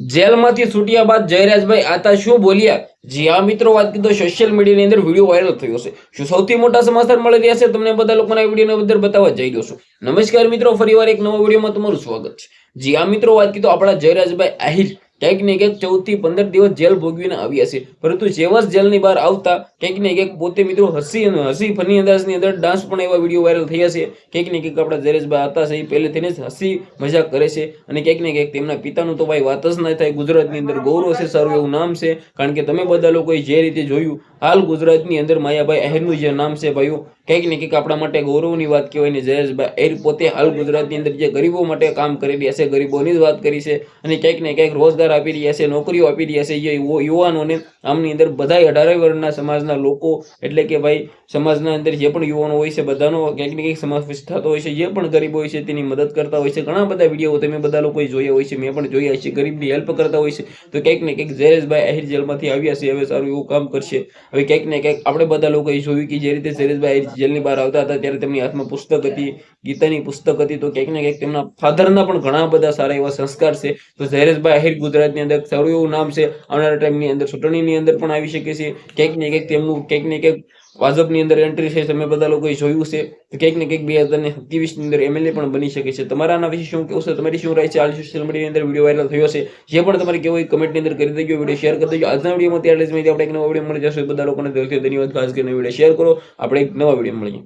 જેલમાંથી છૂટ્યા બાદ જયરાજભાઈ આતા શું બોલ્યા? જી હા મિત્રો, વાત કીધો સોશિયલ મીડિયાની અંદર વીડિયો વાયરલ થયો છે. શું સૌથી મોટા સમાચાર મળી રહ્યા છે તમને બધા લોકોના આ વિડીયોની અંદર બતાવવા જઈ રહ્યો છું. નમસ્કાર મિત્રો, ફરીવાર એક નવા વિડીયોમાં તમારું સ્વાગત છે. જી હા મિત્રો, વાત કીધો આપણા જયરાજભાઈ આહિર. ક્યાંક ને ક્યાંક ચૌદથી પંદર દિવસ જેલ ભોગવીને આવ્યા છે. પરંતુ જેવા જ જેલની બહાર આવતા ક્યાંક ને ક્યાંક પોતે મિત્રો હસી હસી ફની અંદાજની અંદર ડાન્સ પણ એવા વીડિયો વાયરલ થયા છે. ક્યાંક ને ક્યાંક આપણા જરેશભાઈ હતા છે એ પહેલેથી જ હસી મજાક કરે છે અને ક્યાંક ને ક્યાંક તેમના પિતાનું તો ભાઈ વાત જ ના થાય ગુજરાતની અંદર ગૌરવ છે, સારું એવું નામ છે. કારણ કે તમે બધા લોકોએ જે રીતે જોયું હાલ ગુજરાતની અંદર માયાભાઈ અહેરનું જે નામ છે ભાઈઓ કંઈક ને કંઈક આપણા માટે ગૌરવની વાત કહેવાય ને જયેશભાઈ અહેર પોતે હાલ ગુજરાતની અંદર જે ગરીબો માટે કામ કરી રહ્યા છે, ગરીબોની જ વાત કરી છે અને કંઈક ને કંઈક રોજગાર આપી રહ્યા છે, નોકરીઓ આપી રહ્યા છે યુવાનોને આમની અંદર બધાય અઢારે વર્ણના સમાજના લોકો એટલે કે ભાઈ સમાજના અંદર જે પણ યુવાનો હોય છે, બધાનો ક્યાંક ને ક્યાંક સમાવેશ થતો હોય છે, જે પણ ગરીબ હોય છે તેની મદદ કરતા હોય છે. ઘણા બધા વીડિયો તમે બધા લોકોએ જોયા હોય છે, મેં પણ જોયા છે, ગરીબની હેલ્પ કરતા હોય છે. તો ક્યાંક ને કંઈક જયેશભાઈ અહીર જેલમાંથી આવ્યા છે, હવે સારું એવું કામ કરશે. હવે ક્યાંક ને ક્યાંક આપણે બધા લોકોએ જોયું કે જે રીતે આહિર જેલની બહાર આવતા હતા ત્યારે તેમની હાથમાં પુસ્તક હતી, ગીતાની પુસ્તક હતી. તો ક્યાંક ને ક્યાંક તેમના ફાધરના પણ ઘણા બધા સારા એવા સંસ્કાર છે. તો જયેશભાઈ આહિર ગુજરાતની અંદર સારું એવું નામ છે. આવનારા ટાઈમની અંદર ચૂંટણીની અંદર પણ આવી શકે છે. ક્યાંક ને ક્યાંક તેમનું, ક્યાંક ને ક્યાંક ભાજપની અંદર એન્ટ્રી છે, તમે બધા લોકોએ જોયું છે. ક્યાંક ને ક્યાંક બે હજાર ને સત્યાવીસની અંદર એમએલએ પણ બની શકે છે. તમારા આના વિશે શું કેવું છે? તમારી શું રાય છે? હાલ સોશિયલ મીડિયાની અંદર વીડિયો વાયરલ થયો છે. જે પણ તમારે કેવું હોય કમેન્ટની અંદર કરી દેજો વીડિયો શેર કરી દેજો. આજના વિડીયોમાં ત્યારે જ માહિતી આપણે એક નવા વીડિયો મળી જશે. બધા લોકોને ધન્યવાદ ખાસ કરીને વીડિયો શેર કરો. આપણે એક નવા વીડિયો મળીએ.